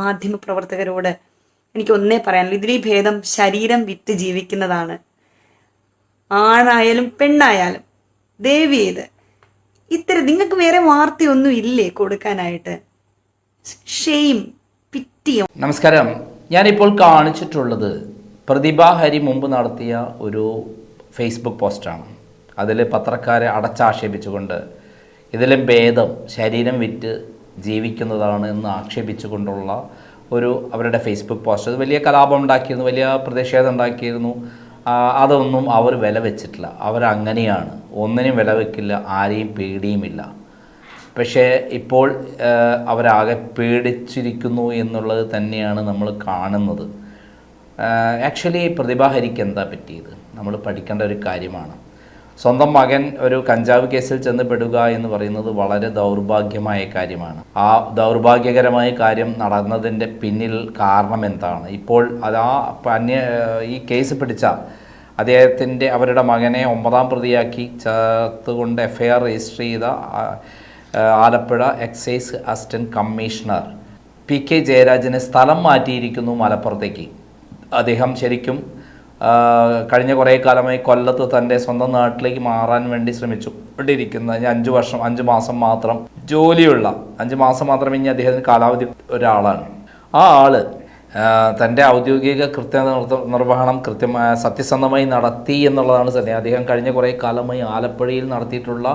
മാധ്യമ പ്രവർത്തകരോട് എനിക്ക് ഒന്നേ പറയാനുള്ളൂ. ഇതിലീ ഭേദം ശരീരം വിറ്റ് ജീവിക്കുന്നതാണ്. ആണായാലും പെണ്ണായാലും ദേവി ചെയ്ത് ഇത്തരം നിങ്ങൾക്ക് വേറെ വാർത്തയൊന്നും ഇല്ലേ കൊടുക്കാനായിട്ട്? ഷെയിം പിറ്റിയും. നമസ്കാരം. ഞാനിപ്പോൾ കാണിച്ചിട്ടുള്ളത് പ്രതിഭ ഹരി മുമ്പ് നടത്തിയ ഒരു ഫേസ്ബുക്ക് പോസ്റ്റാണ്. അതിൽ പത്രക്കാരെ അടച്ചാക്ഷേപിച്ചുകൊണ്ട് ഇതിലും ഭേദം ശരീരം വിറ്റ് ജീവിക്കുന്നതാണ് എന്ന് ആക്ഷേപിച്ചുകൊണ്ടുള്ള ഒരു അവരുടെ ഫേസ്ബുക്ക് പോസ്റ്റ് അത് വലിയ കലാപം ഉണ്ടാക്കിയിരുന്നു വലിയ പ്രതിഷേധം ഉണ്ടാക്കിയിരുന്നു. അതൊന്നും അവർ വില വെച്ചിട്ടില്ല. അവരങ്ങനെയാണ്. ഒന്നിനും വില വെക്കില്ല ആരെയും പേടിയുമില്ല. പക്ഷേ ഇപ്പോൾ അവരാകെ പേടിച്ചിരിക്കുന്നു എന്നുള്ളത് തന്നെയാണ് നമ്മൾ കാണുന്നത്. ആക്ച്വലി പ്രതിഭാഹരിക്ക് എന്താ പറ്റിയത്? നമ്മൾ പഠിക്കേണ്ട ഒരു കാര്യമാണ്. സ്വന്തം മകൻ ഒരു കഞ്ചാവ് കേസിൽ ചെന്ന് പെടുക എന്ന് പറയുന്നത് വളരെ ദൗർഭാഗ്യമായ കാര്യമാണ്. ആ ദൗർഭാഗ്യകരമായ കാര്യം നടന്നതിന്റെ പിന്നിൽ കാരണം എന്താണ്? ഇപ്പോൾ അത് ആ അന്യ ഈ കേസ് പിടിച്ച അദ്ദേഹത്തിന്റെ അവരുടെ മകനെ ഒമ്പതാം പ്രതിയാക്കി ചേർത്തുകൊണ്ട് എഫ് ഐ ആർ രജിസ്റ്റർ ചെയ്ത Alappuzha excise assistant commissioner P K ജയരാജന് സ്ഥലം മാറ്റിയിരിക്കുന്നു മലപ്പുറത്തേക്ക്. അദ്ദേഹം ശരിക്കും കഴിഞ്ഞ കുറേ കാലമായി കൊല്ലത്ത് തന്റെ സ്വന്തം നാട്ടിലേക്ക് മാറാൻ വേണ്ടി ശ്രമിച്ചു കൊണ്ടിരിക്കുന്ന ഇനി അഞ്ച് വർഷം അഞ്ച് മാസം മാത്രം ജോലിയുള്ള അഞ്ച് മാസം മാത്രം ഇനി അദ്ദേഹത്തിന് കാലാവധി ഒരാളാണ്. ആ ആൾ തന്റെ ഔദ്യോഗിക കൃത്യ നിർവഹണം കൃത്യമായ സത്യസന്ധമായി നടത്തി എന്നുള്ളതാണ് സത്യം. അദ്ദേഹം കഴിഞ്ഞ കുറേ കാലമായി ആലപ്പുഴയിൽ നടത്തിയിട്ടുള്ള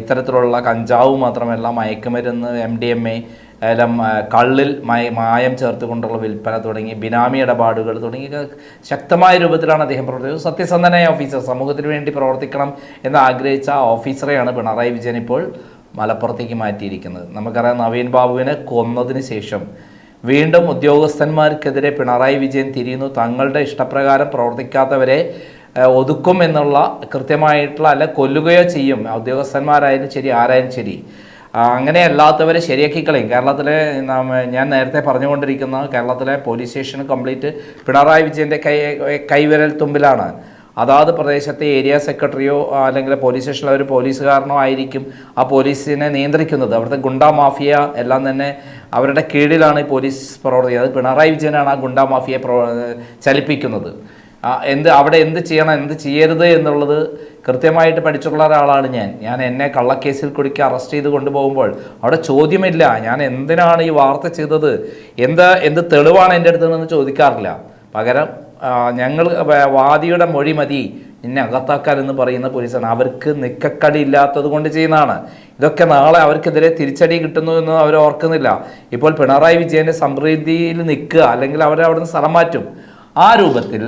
ഇത്തരത്തിലുള്ള കഞ്ചാവ് മാത്രമല്ല മയക്കുമരുന്ന് എം ഡി എം എ എല്ലാം കള്ളിൽ മായ മായം ചേർത്തുകൊണ്ടുള്ള വിൽപ്പന തുടങ്ങി ബിനാമി ഇടപാടുകൾ തുടങ്ങി ശക്തമായ രൂപത്തിലാണ് അദ്ദേഹം പ്രവർത്തിച്ചത്. സത്യസന്ധനായ ഓഫീസർ സമൂഹത്തിന് വേണ്ടി പ്രവർത്തിക്കണം എന്ന് ആഗ്രഹിച്ച ഓഫീസറെയാണ് പിണറായി വിജയൻ ഇപ്പോൾ മലപ്പുറത്തേക്ക് മാറ്റിയിരിക്കുന്നത്. നമുക്കറിയാം നവീൻ ബാബുവിനെ കൊന്നതിന് ശേഷം വീണ്ടും ഉദ്യോഗസ്ഥന്മാർക്കെതിരെ പിണറായി വിജയൻ തിരിയുന്നു. തങ്ങളുടെ ഇഷ്ടപ്രകാരം പ്രവർത്തിക്കാത്തവരെ ഒതുക്കും എന്നുള്ള കൃത്യമായിട്ടുള്ള അല്ല കൊല്ലുകയോ ചെയ്യും. ഉദ്യോഗസ്ഥന്മാരായാലും ശരി ആരായാലും ശരി. അങ്ങനെ അല്ലാത്തവരെ ശരിയാക്കി കളയും. കേരളത്തിലെ ഞാൻ നേരത്തെ പറഞ്ഞുകൊണ്ടിരിക്കുന്ന കേരളത്തിലെ പോലീസ് സ്റ്റേഷൻ കംപ്ലീറ്റ് പിണറായി വിജയന്റെ കൈ കൈവിരൽ തുമ്പിലാണ്. അതാത് പ്രദേശത്തെ ഏരിയ സെക്രട്ടറിയോ അല്ലെങ്കിൽ പോലീസ് സ്റ്റേഷനിലെ ഒരു പോലീസുകാരനോ ആയിരിക്കും ആ പോലീസിനെ നിയന്ത്രിക്കുന്നത്. അവിടുത്തെ ഗുണ്ട മാഫിയ എല്ലാം തന്നെ അവരുടെ കീഴിലാണ് ഈ പോലീസ് പ്രവർത്തിക്കുന്നത്. പിണറായി വിജയനാണ് ആ ഗുണ്ട മാഫിയെ പ്രവ ചലിപ്പിക്കുന്നത്. എന്ത് അവിടെ എന്ത് ചെയ്യണം എന്ത് ചെയ്യരുത് എന്നുള്ളത് കൃത്യമായിട്ട് പഠിച്ചിട്ടുള്ള ഒരാളാണ് ഞാൻ. ഞാൻ എന്നെ കള്ളക്കേസിൽ കുടുക്കി അറസ്റ്റ് ചെയ്ത് കൊണ്ടുപോകുമ്പോൾ അവിടെ ചോദ്യമില്ല. ഞാൻ എന്തിനാണ് ഈ വാർത്ത ചെയ്തത്? എന്ത് എന്ത് തെളിവാണ് എന്റെ അടുത്ത് നിന്ന് ചോദിക്കാറില്ല. പകരം ഞങ്ങൾ വാദിയുടെ മൊഴി മതി. നിന്നെ അകത്താക്കാൻ എന്ന് പറയുന്ന പോലീസാണ്. അവർക്ക് നിക്കക്കടി ഇല്ലാത്തത് കൊണ്ട് ചെയ്യുന്നതാണ്. ഇതൊക്കെ നാളെ അവർക്കെതിരെ തിരിച്ചടി കിട്ടുന്നു എന്ന് അവർ ഓർക്കുന്നില്ല. ഇപ്പോൾ പിണറായി വിജയന്റെ സമൃദ്ധിയിൽ നിൽക്കുക അല്ലെങ്കിൽ അവരെ സ്ഥലം മാറ്റും. ആ രൂപത്തിൽ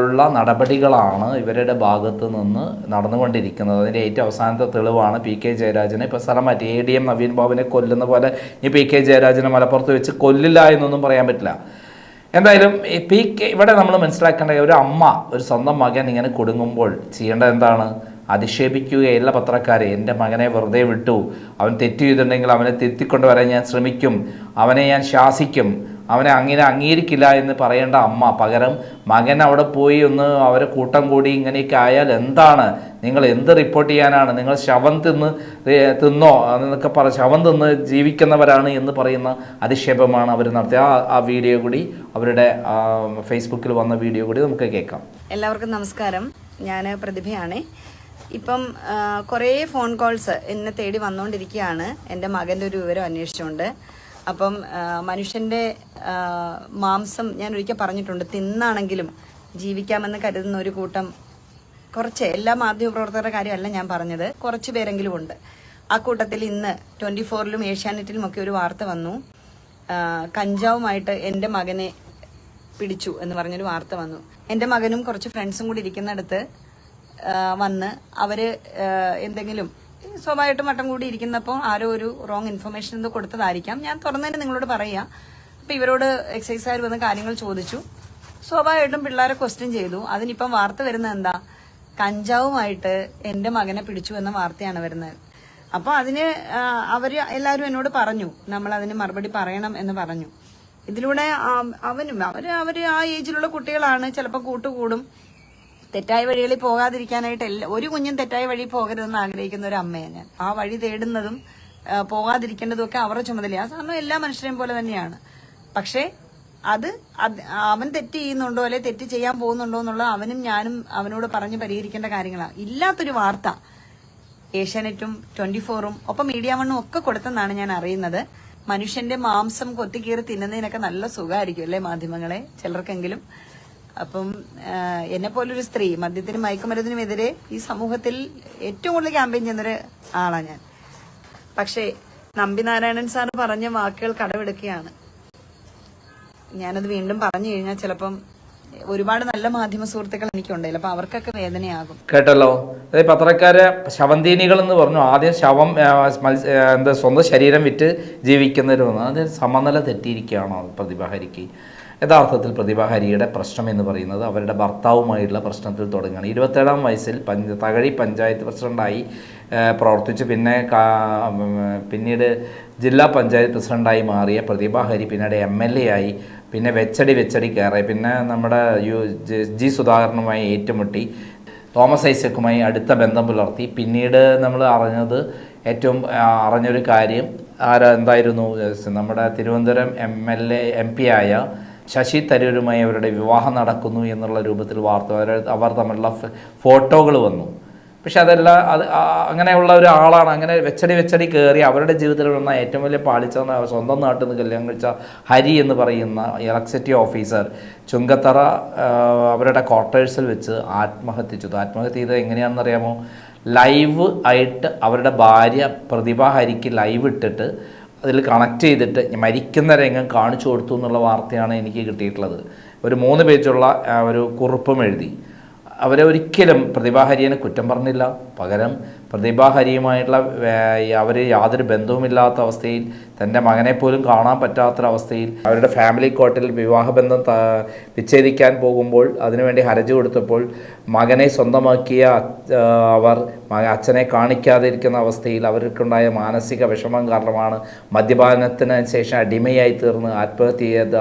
ഉള്ള നടപടികളാണ് ഇവരുടെ ഭാഗത്ത് നിന്ന് നടന്നുകൊണ്ടിരിക്കുന്നത്. അതിന്റെ ഏറ്റവും അവസാനത്തെ തെളിവാണ് പി കെ ജയരാജനെ. ഇപ്പോൾ സ്ഥലം മാറ്റി. എ ഡി എം നവീൻ ബാബുവിനെ കൊല്ലുന്ന പോലെ ഈ പി കെ ജയരാജനെ മലപ്പുറത്ത് വെച്ച് കൊല്ലില്ല എന്നൊന്നും പറയാൻ പറ്റില്ല. എന്തായാലും പി കെ ഇവിടെ നമ്മൾ മനസ്സിലാക്കേണ്ട ഒരു അമ്മ ഒരു സ്വന്തം മകൻ ഇങ്ങനെ കൊടുങ്ങുമ്പോൾ ചെയ്യേണ്ടത് എന്താണ്? അധിക്ഷേപിക്കുകയല്ല പത്രക്കാരെ. എന്റെ മകനെ വെറുതെ വിട്ടു. അവൻ തെറ്റ് ചെയ്തിട്ടുണ്ടെങ്കിൽ അവനെ തിരുത്തിക്കൊണ്ടുവരാൻ ഞാൻ ശ്രമിക്കും. അവനെ ഞാൻ ശാസിക്കും. അവനെ അങ്ങനെ അംഗീകരിക്കില്ല എന്ന് പറയേണ്ട അമ്മ. പകരം മകൻ അവിടെ പോയി ഒന്ന് അവരെ കൂട്ടം കൂടി ഇങ്ങനെയൊക്കെ ആയാൽ എന്താണ്? നിങ്ങൾ എന്ത് റിപ്പോർട്ട് ചെയ്യാനാണ്? നിങ്ങൾ ശവം തിന്ന് തിന്നോ എന്നൊക്കെ പറ ശവം തിന്ന് ജീവിക്കുന്നവരാണ് എന്ന് പറയുന്ന അധിക്ഷേപമാണ് അവർ നടത്തിയ ആ വീഡിയോ കൂടി അവരുടെ ഫേസ്ബുക്കിൽ വന്ന വീഡിയോ കൂടി നമുക്ക് കേൾക്കാം. എല്ലാവർക്കും നമസ്കാരം. ഞാൻ പ്രതിഭയാണ്. ഇപ്പം കുറേ ഫോൺ കോൾസ് എന്നെ തേടി വന്നുകൊണ്ടിരിക്കുകയാണ്. എന്റെ മകന്റെ ഒരു വിവരം അന്വേഷിച്ചുകൊണ്ട്. അപ്പം മനുഷ്യന്റെ മാംസം ഞാൻ ഒരിക്കൽ പറഞ്ഞിട്ടുണ്ട് തിന്നാണെങ്കിലും ജീവിക്കാമെന്ന് കരുതുന്ന ഒരു കൂട്ടം കുറച്ച് എല്ലാ മാധ്യമപ്രവർത്തകരുടെ കാര്യമല്ല ഞാൻ പറഞ്ഞത് കുറച്ച് പേരെങ്കിലും ഉണ്ട്. ആ കൂട്ടത്തിൽ ഇന്ന് ട്വന്റി ഫോറിലും ഏഷ്യാനെറ്റിലും ഒക്കെ ഒരു വാർത്ത വന്നു. കഞ്ചാവുമായിട്ട് എന്റെ മകനെ പിടിച്ചു എന്ന് പറഞ്ഞൊരു വാർത്ത വന്നു. എന്റെ മകനും കുറച്ച് ഫ്രണ്ട്സും കൂടി ഇരിക്കുന്നിടത്ത് വന്ന് അവർ എന്തെങ്കിലും സ്വാഭാവികമായിട്ടും വട്ടം കൂടി ഇരിക്കുന്നപ്പോൾ ആരോ ഒരു റോങ് ഇൻഫർമേഷൻ എന്തോ കൊടുത്തതായിരിക്കാം. ഞാൻ തുറന്നതിന് നിങ്ങളോട് പറയാം. അപ്പൊ ഇവരോട് എക്സൈസുകാർ വന്ന് കാര്യങ്ങൾ ചോദിച്ചു. സ്വാഭാവികമായിട്ടും പിള്ളേരെ ക്വസ്റ്റ്യൻ ചെയ്തു. അതിനിപ്പം വാർത്ത വരുന്നത് എന്താ? കഞ്ചാവുമായിട്ട് എന്റെ മകനെ പിടിച്ചു എന്ന വാർത്തയാണ് വരുന്നത്. അപ്പോൾ അതിന് അവർ എല്ലാവരും എന്നോട് പറഞ്ഞു. നമ്മൾ അതിന് മറുപടി പറയണം എന്ന് പറഞ്ഞു. ഇതിലൂടെ അവനും അവർ അവർ ആ ഏജിലുള്ള കുട്ടികളാണ്. ചിലപ്പോൾ കൂട്ടുകൂടും. തെറ്റായ വഴികളിൽ പോകാതിരിക്കാനായിട്ട് എല്ലാ ഒരു കുഞ്ഞും തെറ്റായ വഴി പോകരുതെന്ന് ആഗ്രഹിക്കുന്ന ഒരു അമ്മയാണ് ഞാൻ. ആ വഴി തേടുന്നതും ആ, പോകാതിരിക്കേണ്ടതും ഒക്കെ അവരുടെ ചുമതലയാണ് സാധാരണ എല്ലാ മനുഷ്യരെയും പോലെ തന്നെയാണ്. പക്ഷേ അത് അവൻ തെറ്റ് ചെയ്യുന്നുണ്ടോ അല്ലെ തെറ്റ് ചെയ്യാൻ പോകുന്നുണ്ടോ എന്നുള്ളത് അവനും ഞാനും അവനോട് പറഞ്ഞ് പരിഹരിക്കേണ്ട കാര്യങ്ങളാണ് ഇല്ലാത്തൊരു വാർത്ത ഏഷ്യാനെറ്റും ട്വന്റി ഫോറും ഒപ്പം മീഡിയ വണ്ണും ഒക്കെ കൊടുത്തെന്നാണ് ഞാൻ അറിയുന്നത്. മനുഷ്യന്റെ മാംസം കൊത്തിക്കീറി തിന്നുന്നതിനൊക്കെ നല്ല സുഖമായിരിക്കും അല്ലേ മാധ്യമങ്ങളെ? ചിലർക്കെങ്കിലും. അപ്പം എന്നെ പോലൊരു സ്ത്രീ മദ്യത്തിനും മയക്കുമരുന്നിനുമെതിരെ ഈ സമൂഹത്തിൽ ഏറ്റവും കൂടുതൽ ക്യാമ്പയിൻ ചെയ്യുന്നൊരു ആളാണ് ഞാൻ. പക്ഷേ നമ്പിനാരായണൻ സാർ പറഞ്ഞ വാക്കുകൾ കടമെടുക്കുകയാണ്. ഞാനത് വീണ്ടും പറഞ്ഞു കഴിഞ്ഞാൽ ചിലപ്പം ഒരുപാട് നല്ല മാധ്യമ സുഹൃത്തുക്കൾ എനിക്കുണ്ടല്ലോ അപ്പൊ അവർക്കൊക്കെ വേദനയാകും. കേട്ടല്ലോ. അതായത് പത്രക്കാര് ശവന്തീനികൾ എന്ന് പറഞ്ഞു ആദ്യം ശവം എന്താ സ്വന്തം ശരീരം വിറ്റ് ജീവിക്കുന്നവരും അത് സമനില തെറ്റിയിരിക്കുകയാണോ പ്രതിഭാഹരിക്ക് യഥാർത്ഥത്തിൽ പ്രതിഭാഹരിയുടെ പ്രശ്നം എന്ന് പറയുന്നത് അവരുടെ ഭർത്താവുമായിട്ടുള്ള പ്രശ്നത്തിൽ തുടങ്ങുകയാണ്. ഇരുപത്തേഴാം വയസ്സിൽ പഞ്ച തകഴി പഞ്ചായത്ത് പ്രസിഡന്റായി പ്രവർത്തിച്ച്. പിന്നെ പിന്നീട് ജില്ലാ പഞ്ചായത്ത് പ്രസിഡന്റായി മാറിയ പ്രതിഭാഹരി പിന്നീട് എം എൽ എ ആയി പിന്നെ വെച്ചടി വെച്ചടി കയറി. പിന്നെ നമ്മുടെ യു ജി സുധാകരനുമായി ഏറ്റുമുട്ടി. തോമസ് ഐസക്കുമായി അടുത്ത ബന്ധം പുലർത്തി. പിന്നീട് നമ്മൾ അറിഞ്ഞത് ഏറ്റവും അറിഞ്ഞൊരു കാര്യം ആരാ എന്തായിരുന്നു? നമ്മുടെ Thiruvananthapuram M L A M P ആയ ശശി തരൂരുമായി അവരുടെ വിവാഹം നടക്കുന്നു എന്നുള്ള രൂപത്തിൽ വാർത്ത അവർ- തമ്മിലുള്ള ഫോട്ടോകൾ വന്നു. പക്ഷെ അതെല്ലാം അത് അങ്ങനെയുള്ള ഒരാളാണ്. അങ്ങനെ വെച്ചടി വെച്ചടി കയറി അവരുടെ ജീവിതത്തിൽ വന്ന ഏറ്റവും വലിയ പാളിച്ച സ്വന്തം നാട്ടിൽ നിന്ന് കല്യാണം കഴിച്ച ഹരി എന്ന് പറയുന്ന ഇലക്ട്രിസിറ്റി ഓഫീസർ ചുങ്കത്തറ അവരുടെ ക്വാർട്ടേഴ്സിൽ വെച്ച് ആത്മഹത്യ ചെയ്തു. ആത്മഹത്യ ചെയ്തത് എങ്ങനെയാണെന്ന് അറിയാമോ ലൈവ് ആയിട്ട് അവരുടെ ഭാര്യ പ്രതിഭ ഹരിക്ക് ലൈവ് ഇട്ടിട്ട് അതിൽ കണക്ട് ചെയ്തിട്ട് മരിക്കുന്ന രംഗം കാണിച്ചു കൊടുത്തു എന്നുള്ള വാർത്തയാണ് എനിക്ക് കിട്ടിയിട്ടുള്ളത്. ഒരു മൂന്ന് പേജുള്ള ഒരു കുറിപ്പും എഴുതി. അവരെ ഒരിക്കലും പ്രതിഭാഹരിയനെ കുറ്റം പറഞ്ഞില്ല. പകരം പ്രതിഭാഹരിയുമായിട്ടുള്ള അവർ യാതൊരു ബന്ധവുമില്ലാത്ത അവസ്ഥയിൽ തന്റെ മകനെ പോലും കാണാൻ പറ്റാത്തൊരവസ്ഥയിൽ അവരുടെ ഫാമിലി കോർട്ടിൽ വിവാഹബന്ധം വിച്ഛേദിക്കാൻ പോകുമ്പോൾ അതിനുവേണ്ടി ഹർജി കൊടുത്തപ്പോൾ മകനെ സ്വന്തമാക്കിയ അവർ അച്ഛനെ കാണിക്കാതിരിക്കുന്ന അവസ്ഥയിൽ അവർക്കുണ്ടായ മാനസിക വിഷമം കാരണമാണ് മദ്യപാനത്തിന് ശേഷം അടിമയായി തീർന്ന് ആത്മഹത്യ ചെയ്ത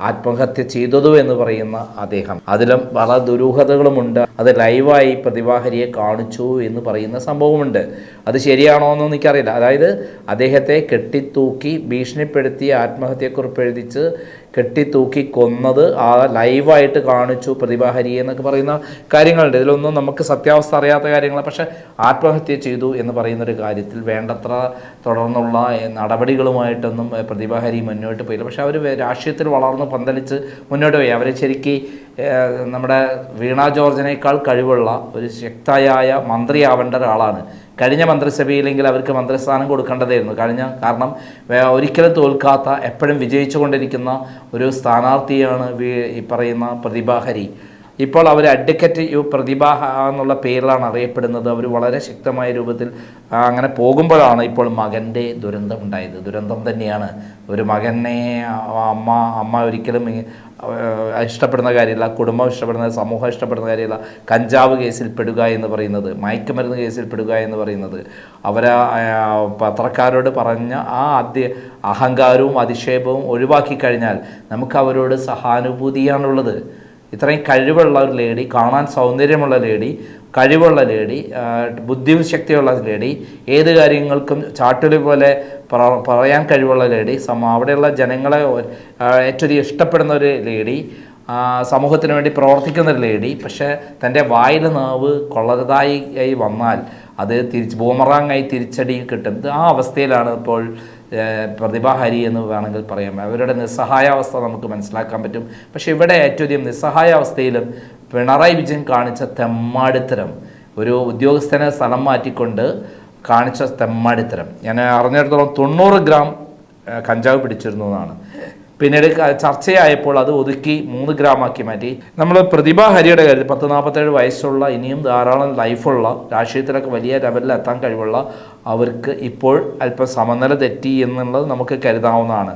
ആത്മഹത്യ ചെയ്തതു എന്ന് പറയുന്ന അദ്ദേഹം. അതിലും പല ദുരൂഹതകളുമുണ്ട്. അത് ലൈവായി പ്രതിവാഹരിയെ കാണിച്ചു എന്ന് പറയുന്ന സംഭവമുണ്ട്. അത് ശരിയാണോ എന്ന് എനിക്കറിയില്ല. അതായത് അദ്ദേഹത്തെ കെട്ടിത്തൂക്കി ഭീഷണിപ്പെടുത്തി ആത്മഹത്യക്കുറിപ്പ് എഴുതിച്ച് കെട്ടിത്തൂക്കി കൊന്നത് ആ ലൈവായിട്ട് കാണിച്ചു പ്രതിഭാഹരി എന്നൊക്കെ പറയുന്ന കാര്യങ്ങളുണ്ട്. ഇതിലൊന്നും നമുക്ക് സത്യാവസ്ഥ അറിയാത്ത കാര്യങ്ങൾ പക്ഷേ ആത്മഹത്യ ചെയ്തു എന്ന് പറയുന്നൊരു കാര്യത്തിൽ വേണ്ടത്ര തുടർന്നുള്ള നടപടികളുമായിട്ടൊന്നും പ്രതിഭാഹരി മുന്നോട്ട് പോയില്ല. പക്ഷേ അവർ രാഷ്ട്രീയത്തിൽ വളർന്ന് പന്തലിച്ച് മുന്നോട്ട് പോയി. അവരെ ശരിക്ക് നമ്മുടെ വീണ ജോർജിനേക്കാൾ കഴിവുള്ള ഒരു ശക്തയായ മന്ത്രിയാവേണ്ട ഒരാളാണ്. കഴിഞ്ഞ മന്ത്രിസഭയിലെങ്കിൽ അവർക്ക് മന്ത്രിസ്ഥാനം കൊടുക്കേണ്ടതായിരുന്നു. കഴിഞ്ഞ കാരണം ഒരിക്കലും തോൽക്കാത്ത എപ്പോഴും വിജയിച്ചുകൊണ്ടിരിക്കുന്ന ഒരു സ്ഥാനാർത്ഥിയാണ് ഈ പറയുന്ന പ്രതിഭാഹരി ഇപ്പോൾ അവർ അഡ്വക്കറ്റ് യു പ്രതിഭ എന്നുള്ള പേരിലാണ് അറിയപ്പെടുന്നത്. അവർ വളരെ ശക്തമായ രൂപത്തിൽ അങ്ങനെ പോകുമ്പോഴാണ് ഇപ്പോൾ മകന്റെ ദുരന്തം ഉണ്ടായത്. ദുരന്തം തന്നെയാണ്. ഒരു മകനെ അമ്മ അമ്മ ഒരിക്കലും ഇഷ്ടപ്പെടുന്ന കാര്യമില്ല. കുടുംബം ഇഷ്ടപ്പെടുന്ന സമൂഹം ഇഷ്ടപ്പെടുന്ന കാര്യമില്ല. കഞ്ചാവ് കേസിൽ പെടുക എന്ന് പറയുന്നത് മയക്കുമരുന്ന് കേസിൽ പെടുക എന്ന് പറയുന്നത്. അവർ പത്രക്കാരോട് പറഞ്ഞ ആ അധ്യ അഹങ്കാരവും അധിക്ഷേപവും ഒഴിവാക്കി കഴിഞ്ഞാൽ നമുക്ക് അവരോട് സഹാനുഭൂതിയാണുള്ളത്. ഇത്രയും കഴിവുള്ള ഒരു ലേഡി കാണാൻ സൗന്ദര്യമുള്ള ലേഡി കഴിവുള്ള ലേഡി ബുദ്ധി ബുദ്ധിശക്തിയുള്ള ലേഡി ഏത് കാര്യങ്ങൾക്കും ചാട്ടുലി പോലെ പറയാൻ കഴിവുള്ള ലേഡി സമ അവിടെയുള്ള ജനങ്ങളെ ഏറ്റവും ഇഷ്ടപ്പെടുന്ന ഒരു ലേഡി സമൂഹത്തിന് വേണ്ടി പ്രവർത്തിക്കുന്ന ഒരു ലേഡി പക്ഷേ തന്റെ വായിൽ നാവ് കൊള്ളരുതായി വന്നാൽ അത് തിരിച്ച് ബൂമറാങ്ങായി തിരിച്ചടി കിട്ടും ആ അവസ്ഥയിലാണ് ഇപ്പോൾ പ്രതിഭാഹരി എന്ന് വേണമെങ്കിൽ പറയാം. അവരുടെ നിസ്സഹായാവസ്ഥ നമുക്ക് മനസ്സിലാക്കാൻ പറ്റും. പക്ഷേ ഇവിടെ ഏറ്റവും അധികം നിസ്സഹായാവസ്ഥയിലും പിണറായി വിജയൻ കാണിച്ച തെമ്മാടിത്തരം ഒരു ഉദ്യോഗസ്ഥനെ സ്ഥലം മാറ്റിക്കൊണ്ട് കാണിച്ച തെമ്മാടിത്തരം. ഞാൻ അറിഞ്ഞിടത്തോളം തൊണ്ണൂറ് ഗ്രാം കഞ്ചാവ് പിടിച്ചിരുന്നു എന്നാണ്. പിന്നീട് ചർച്ചയായപ്പോൾ അത് ഒതുക്കി മൂന്ന് ഗ്രാമാക്കി മാറ്റി. നമ്മൾ പ്രതിഭ ഹരിയുടെ കാര്യത്തിൽ പത്ത് നാൽപ്പത്തേഴ് വയസ്സുള്ള ഇനിയും ധാരാളം ലൈഫുള്ള രാഷ്ട്രീയത്തിലൊക്കെ വലിയ ലെവലിൽ എത്താൻ കഴിവുള്ള അവർക്ക് ഇപ്പോൾ അല്പം സമനില തെറ്റി എന്നുള്ളത് നമുക്ക് കരുതാവുന്നതാണ്.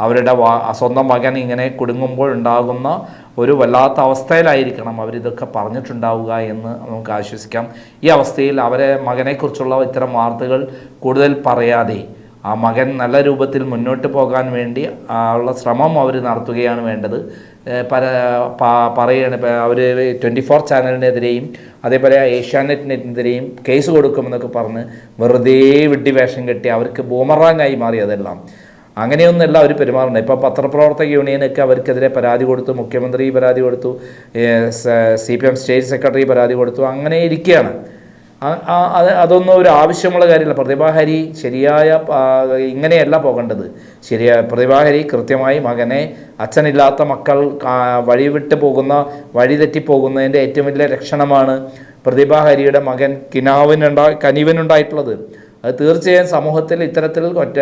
അവരുടെ വാ സ്വന്തം മകൻ ഇങ്ങനെ കുടുങ്ങുമ്പോൾ ഉണ്ടാകുന്ന ഒരു വല്ലാത്ത അവസ്ഥയിലായിരിക്കണം അവരിതൊക്കെ പറഞ്ഞിട്ടുണ്ടാവുക എന്ന് നമുക്ക് ആശ്വസിക്കാം. ഈ അവസ്ഥയിൽ അവരെ മകനെക്കുറിച്ചുള്ള ഇത്തരം വാർത്തകൾ കൂടുതൽ പറയാതെ ആ മകൻ നല്ല രൂപത്തിൽ മുന്നോട്ട് പോകാൻ വേണ്ടി ഉള്ള ശ്രമം അവർ നടത്തുകയാണ് വേണ്ടത്. പല പറയുകയാണ് അവർ ട്വന്റി ഫോർ ചാനലിനെതിരെയും അതേപോലെ ഏഷ്യാനെറ്റിനെതിരെയും കേസ് കൊടുക്കുമെന്നൊക്കെ പറഞ്ഞ് വെറുതെ വിഡ്ഢി വേഷം കെട്ടി അവർക്ക് ബൂമറാങ്ങായി മാറി അതെല്ലാം. അങ്ങനെയൊന്നല്ല അവർ പെരുമാറുന്നത്. ഇപ്പോൾ പത്രപ്രവർത്തക യൂണിയനൊക്കെ അവർക്കെതിരെ പരാതി കൊടുത്തു മുഖ്യമന്ത്രി പരാതി കൊടുത്തു C P M state secretary പരാതി കൊടുത്തു അങ്ങനെ ഇരിക്കുകയാണ്. അതൊന്നും ഒരു ആവശ്യമുള്ള കാര്യമല്ല. പ്രതിഭാഹരി ശരിയായ ഇങ്ങനെയല്ല പോകേണ്ടത്. ശരിയായ പ്രതിഭാഹരി കൃത്യമായി മകനെ അച്ഛനില്ലാത്ത മക്കൾ വഴിവിട്ട് വഴി വിട്ട് പോകുന്ന വഴി തെറ്റിപ്പോകുന്നതിന്റെ ഏറ്റവും വലിയ ലക്ഷണമാണ് പ്രതിഭാഹരിയുടെ മകൻ കിനാവിനുണ്ടാ കനിവനുണ്ടായിട്ടുള്ളത്. അത് തീർച്ചയായും സമൂഹത്തിൽ ഇത്തരത്തിൽ ഒറ്റ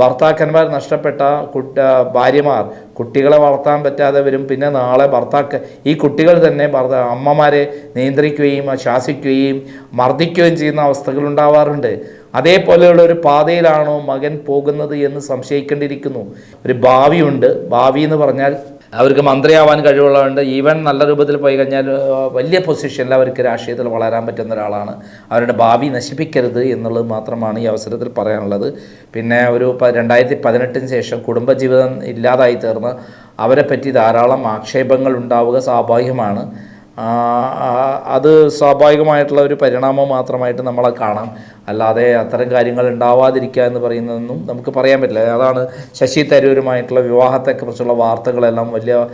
ഭർത്താക്കന്മാർ നഷ്ടപ്പെട്ട കുട്ട ഭാര്യമാർ കുട്ടികളെ വളർത്താൻ പറ്റാതെ വരും. പിന്നെ നാളെ ഭർത്താക്ക ഈ കുട്ടികൾ തന്നെ ഭർത്ത അമ്മമാരെ നിയന്ത്രിക്കുകയും ശാസിക്കുകയും മർദ്ദിക്കുകയും ചെയ്യുന്ന അവസ്ഥകൾ ഉണ്ടാവാറുണ്ട്. അതേപോലെയുള്ള ഒരു പാതയിലാണോ മകൻ പോകുന്നത് എന്ന് സംശയിക്കേണ്ടിയിരിക്കുന്നു. ഒരു ഭാവിയുണ്ട്. ഭാവി എന്ന് പറഞ്ഞാൽ അവർക്ക് മന്ത്രിയാവാൻ കഴിവുള്ളതുകൊണ്ട് ഈവൻ നല്ല രൂപത്തിൽ പോയി കഴിഞ്ഞാൽ വലിയ പൊസിഷനിൽ അവർക്ക് രാഷ്ട്രീയത്തിൽ വളരാൻ പറ്റുന്ന ഒരാളാണ്. അവരുടെ ഭാവി നശിപ്പിക്കരുത് എന്നുള്ളത് മാത്രമാണ് ഈ അവസരത്തിൽ പറയാനുള്ളത്. പിന്നെ ഒരു രണ്ടായിരത്തി പതിനെട്ടിന് ശേഷം കുടുംബജീവിതം ഇല്ലാതായി തീർന്ന് അവരെ പറ്റി ധാരാളം ആക്ഷേപങ്ങൾ ഉണ്ടാവുക സ്വാഭാവികമാണ്. അത് സ്വാഭാവികമായിട്ടുള്ള ഒരു പരിണാമം മാത്രമായിട്ട് നമ്മളെ കാണാം. അല്ലാതെ അത്തരം കാര്യങ്ങൾ ഉണ്ടാവാതിരിക്കുക എന്ന് പറയുന്നതൊന്നും നമുക്ക് പറയാൻ പറ്റില്ല. അതാണ് ശശി തരൂരുമായിട്ടുള്ള വിവാഹത്തെക്കുറിച്ചുള്ള വാർത്തകളെല്ലാം വലിയ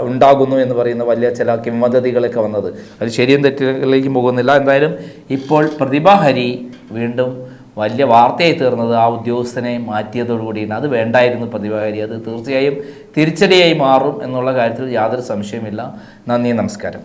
ഉണ്ടാകുന്നു എന്ന് പറയുന്ന വലിയ ചില കിംവദതികളൊക്കെ വന്നത്. അത് ശരിയും തെറ്റിലേക്കും പോകുന്നില്ല. എന്തായാലും ഇപ്പോൾ പ്രതിഭാഹരി വീണ്ടും വലിയ വാർത്തയായി തീർന്നത് ആ ഉദ്യോഗസ്ഥനെ മാറ്റിയതോടുകൂടിയാണ്. അത് വേണ്ടായിരുന്നു പ്രതിഭാകാരി അത് തീർച്ചയായും തിരിച്ചടിയായി മാറും എന്നുള്ള കാര്യത്തിൽ യാതൊരു സംശയമില്ല നന്ദി നമസ്കാരം.